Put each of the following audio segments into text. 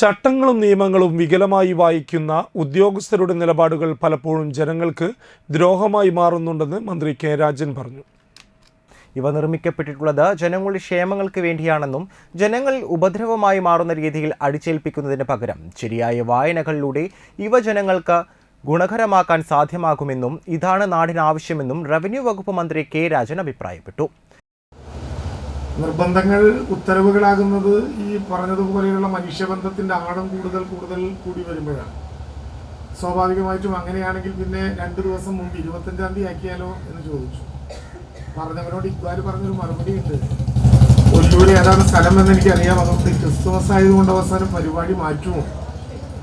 ചട്ടങ്ങളും നിയമങ്ങളും വികലമായി വായിക്കുന്ന ഉദ്യോഗസ്ഥരുടെ നിലപാടുകൾ പലപ്പോഴും ജനങ്ങൾക്ക് ദ്രോഹമായി മാറുന്നുണ്ടെന്ന് മന്ത്രി കെ രാജൻ പറഞ്ഞു. ഇവ നിർമ്മിക്കപ്പെട്ടിട്ടുള്ളത് ജനങ്ങളുടെ ക്ഷേമങ്ങൾക്ക് വേണ്ടിയാണെന്നും ജനങ്ങൾ ഉപദ്രവമായി മാറുന്ന രീതിയിൽ അടിച്ചേൽപ്പിക്കുന്നതിന് പകരം ശരിയായ വായനകളിലൂടെ ഇവ ജനങ്ങൾക്ക് ഗുണകരമാക്കാൻ സാധ്യമാകുമെന്നും ഇതാണ് നാടിനാവശ്യമെന്നും റവന്യൂ വകുപ്പ് മന്ത്രി കെ രാജൻ അഭിപ്രായപ്പെട്ടു. നിർബന്ധങ്ങൾ ഉത്തരവുകളാകുന്നത് ഈ പറഞ്ഞതുപോലെയുള്ള മനുഷ്യബന്ധത്തിന്റെ ആഴം കൂടുതൽ കൂടുതൽ കൂടി വരുമ്പോഴാണ്. സ്വാഭാവികമായിട്ടും അങ്ങനെയാണെങ്കിൽ പിന്നെ രണ്ട് ദിവസം മുമ്പ് ഇരുപത്തഞ്ചാം തീയതി ആക്കിയാലോ എന്ന് ചോദിച്ചു. പറഞ്ഞവരോട് ഇക്ബാൽ പറഞ്ഞൊരു മറുപടി ഉണ്ട്. ഒല്ലൂർ ഏതാണ് സ്ഥലം എന്ന് എനിക്കറിയാം. അതുകൊണ്ട് ക്രിസ്തുമസ് ആയതുകൊണ്ട് അവസാനം പരിപാടി മാറ്റുമോ?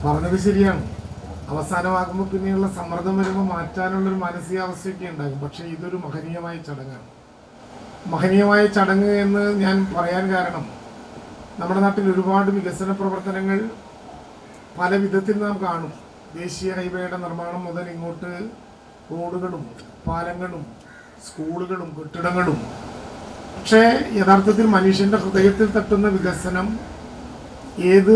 പറഞ്ഞത് ശരിയാണ്. അവസാനമാകുമ്പോൾ പിന്നെയുള്ള സമ്മർദ്ദം വരുമ്പോൾ മാറ്റാനുള്ളൊരു മാനസികാവസ്ഥയൊക്കെ ഉണ്ടാകും. പക്ഷേ ഇതൊരു മഹനീയമായ ചടങ്ങാണ്. മഹനീയമായ ചടങ്ങ് എന്ന് ഞാൻ പറയാൻ കാരണം നമ്മുടെ നാട്ടിൽ ഒരുപാട് വികസന പ്രവർത്തനങ്ങൾ പല വിധത്തിൽ നാം കാണും. ദേശീയ ഹൈവേയുടെ നിർമ്മാണം മുതൽ ഇങ്ങോട്ട് റോഡുകളും പാലങ്ങളും സ്കൂളുകളും കെട്ടിടങ്ങളും. പക്ഷേ യഥാർത്ഥത്തിൽ മനുഷ്യന്റെ ഹൃദയത്തിൽ തട്ടുന്ന വികസനം ഏത്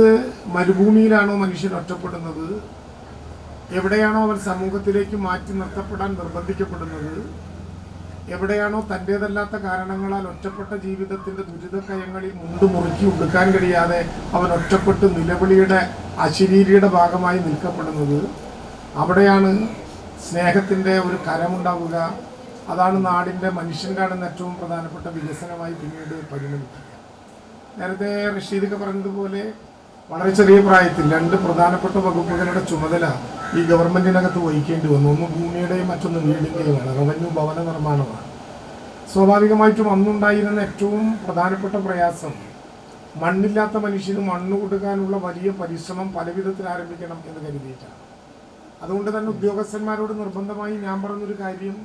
മരുഭൂമിയിലാണോ മനുഷ്യൻ ഒറ്റപ്പെടുന്നത് എവിടെയാണോ അവൻ സമൂഹത്തിലേക്ക് മാറ്റി നിർത്തപ്പെടാൻ നിർബന്ധിക്കപ്പെടുന്നത് എവിടെയാണോ തന്റേതല്ലാത്ത കാരണങ്ങളാൽ ഒറ്റപ്പെട്ട ജീവിതത്തിന്റെ ദുരിതക്കയങ്ങളിൽ മുണ്ട് മുറുക്കി ഉടുക്കാൻ കഴിയാതെ അവൻ ഒറ്റപ്പെട്ട് നിലവിളിയുടെ അശരീരിയുടെ ഭാഗമായി നിൽക്കപ്പെടുന്നത്. അവിടെയാണ് സ്നേഹത്തിന്റെ ഒരു കരമുണ്ടാവുക. അതാണ് നാടിന്റെ മനുഷ്യൻ കാണുന്ന ഏറ്റവും പ്രധാനപ്പെട്ട വികസനമായി പിന്നീട് പരിണമിക്കുക. നേരത്തെ റഷീദൊക്കെ പറഞ്ഞതുപോലെ വളരെ ചെറിയ പ്രായത്തിൽ രണ്ട് പ്രധാനപ്പെട്ട വകുപ്പുകളുടെ ചുമതല ഈ ഗവൺമെന്റിനകത്ത് വഹിക്കേണ്ടി വന്നു. ഒന്ന് ഭൂമിയുടെയും മറ്റൊന്ന് വീടിന്റെയുമാണ് റവന്യൂ ഭവന നിർമ്മാണമാണ്. സ്വാഭാവികമായിട്ടും അന്നുണ്ടായിരുന്ന ഏറ്റവും പ്രധാനപ്പെട്ട പ്രയാസം മണ്ണില്ലാത്ത മനുഷ്യന് മണ്ണ് കൊടുക്കാനുള്ള വലിയ പരിശ്രമം പല വിധത്തിൽ ആരംഭിക്കണം എന്ന് കരുതിയിട്ടാണ്. അതുകൊണ്ട് തന്നെ ഉദ്യോഗസ്ഥന്മാരോട് നിർബന്ധമായി ഞാൻ പറഞ്ഞൊരു കാര്യം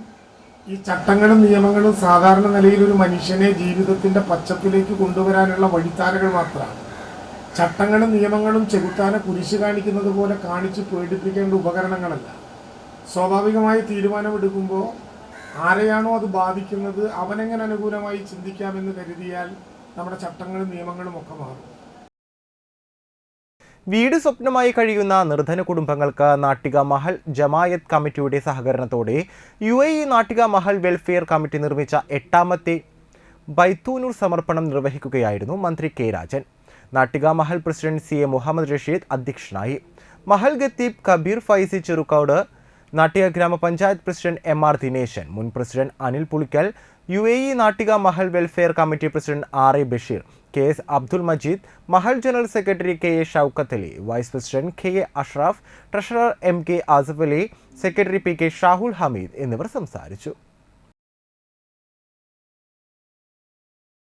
ഈ ചട്ടങ്ങളും നിയമങ്ങളും സാധാരണ നിലയിൽ ഒരു മനുഷ്യനെ ജീവിതത്തിന്റെ പച്ചപ്പിലേക്ക് കൊണ്ടുവരാനുള്ള വഴിത്താരകൾ മാത്രമാണ്. ചട്ടങ്ങളും നിയമങ്ങളും ചെകുത്താനെ കുരിശ് കാണിക്കുന്നത് പോലെ കാണിച്ച് പേടിപ്പിക്കേണ്ട ഉപകരണങ്ങളല്ല. സ്വാഭാവികമായി തീരുമാനമെടുക്കുമ്പോൾ ആരെയാണോ അത് ബാധിക്കുന്നത് അവനെങ്ങനെ അനുകൂലമായി ചിന്തിക്കാമെന്ന് കരുതിയാൽ നമ്മുടെ ചട്ടങ്ങളും നിയമങ്ങളും ഒക്കെ മാറും. വീട് സ്വപ്നമായി കഴിയുന്ന നിർധന കുടുംബങ്ങൾക്ക് നാട്ടിക മഹൽ ജമായത്ത് കമ്മിറ്റിയുടെ സഹകരണത്തോടെ U A E Nattika Mahal welfare committee നിർമ്മിച്ച എട്ടാമത്തെ ബൈത്തൂനൂർ സമർപ്പണം നിർവഹിക്കുകയായിരുന്നു മന്ത്രി K Rajan. Nattika Mahal president C A Muhammad Rasheed അധ്യക്ഷനായി. മഹൽ ഖത്തീബ് കബീർ ഫൈസി ചെറുക്കോട് നാട്ടിക ഗ്രാമപഞ്ചായത്ത് പ്രസിഡന്റ് എം ആർ ദിനേശൻ മുൻ president Anil Pulikkal U A E Nattika Mahal welfare committee president R A Basheer K S Abdul Majeed Mahal general secretary K A Shoukath Ali vice president K A Ashraf treasurer M K Asaf Ali secretary P K Shahul Hameed എന്നിവർ സംസാരിച്ചു.